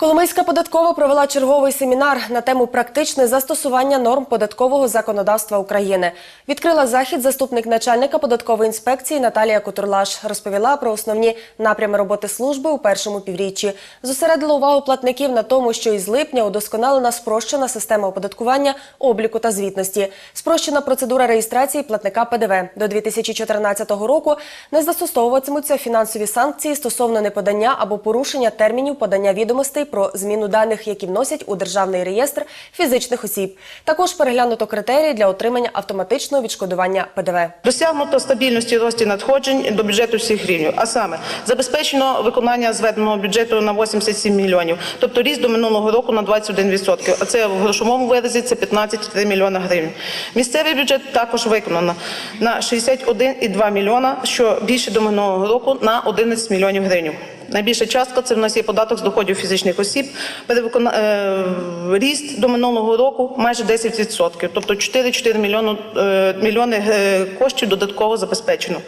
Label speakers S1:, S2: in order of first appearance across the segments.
S1: Коломийська податкова провела черговий семінар на тему практичне застосування норм податкового законодавства України. Відкрила захід заступник начальника податкової інспекції Наталія Кутурлаш. Розповіла про основні напрями роботи служби у першому півріччі. Зосередила увагу платників на тому, що із липня удосконалена спрощена система оподаткування, обліку та звітності. Спрощена процедура реєстрації платника ПДВ. До 2014 року не застосовуватимуться фінансові санкції стосовно неподання або порушення термінів подання відомостей про зміну даних, які вносять у державний реєстр фізичних осіб. Також переглянуто критерії для отримання автоматичного відшкодування ПДВ.
S2: Досягнуто стабільності рості надходжень до бюджету всіх рівнів, а саме забезпечено виконання зведеного бюджету на 87 мільйонів, тобто ріст до минулого року на 21%, а це в грошовому виразі це 15,3 мільйона гривень. Місцевий бюджет також виконано на 61,2 мільйона, що більше до минулого року на 11 мільйонів гривень. Найбільша частка це в нас є податок з доходів фізичних осіб. Е, ріст до минулого року майже 10%, тобто 4-4 мільйони, е, мільйони е, коштів додатково забезпечено.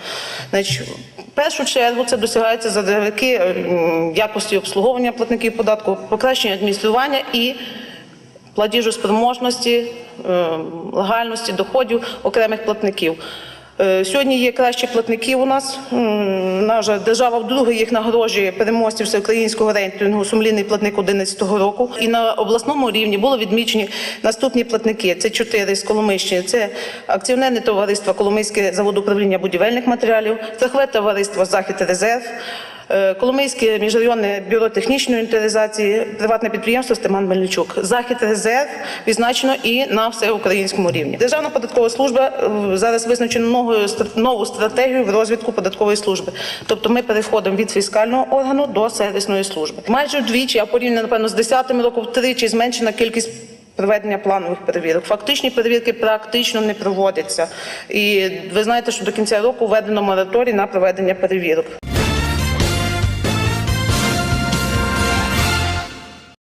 S2: В першу чергу це досягається завдяки якості обслуговування платників податку, покращення адміністрування і платіжоспроможності, легальності доходів окремих платників. Сьогодні є кращі платники у нас. Наша держава вдруге їх нагороджує переможців всеукраїнського рейтингу «Сумлінний платник 2011 року. І на обласному рівні було відмічені наступні платники. Це чотири з Коломийщини. Це акціонерне товариство Коломийське заводуправління будівельних матеріалів, страхове товариство Захід Резерв. Е, Коломийське міжрайонне бюро технічної інвентаризації, приватне підприємство Стеман Мельничук. Захід резерв відзначено і на всеукраїнському рівні. Державна податкова служба е, зараз визначено нову, стр- нову стратегію в розвитку податкової служби. Тобто ми переходимо від фіскального органу до сервісної служби. Майже вдвічі, а порівняно напевно з 10 роком, втричі зменшена кількість. Проведення планових перевірок. Фактичні перевірки практично не проводяться. І ви знаєте, що до кінця року введено мораторій на проведення перевірок.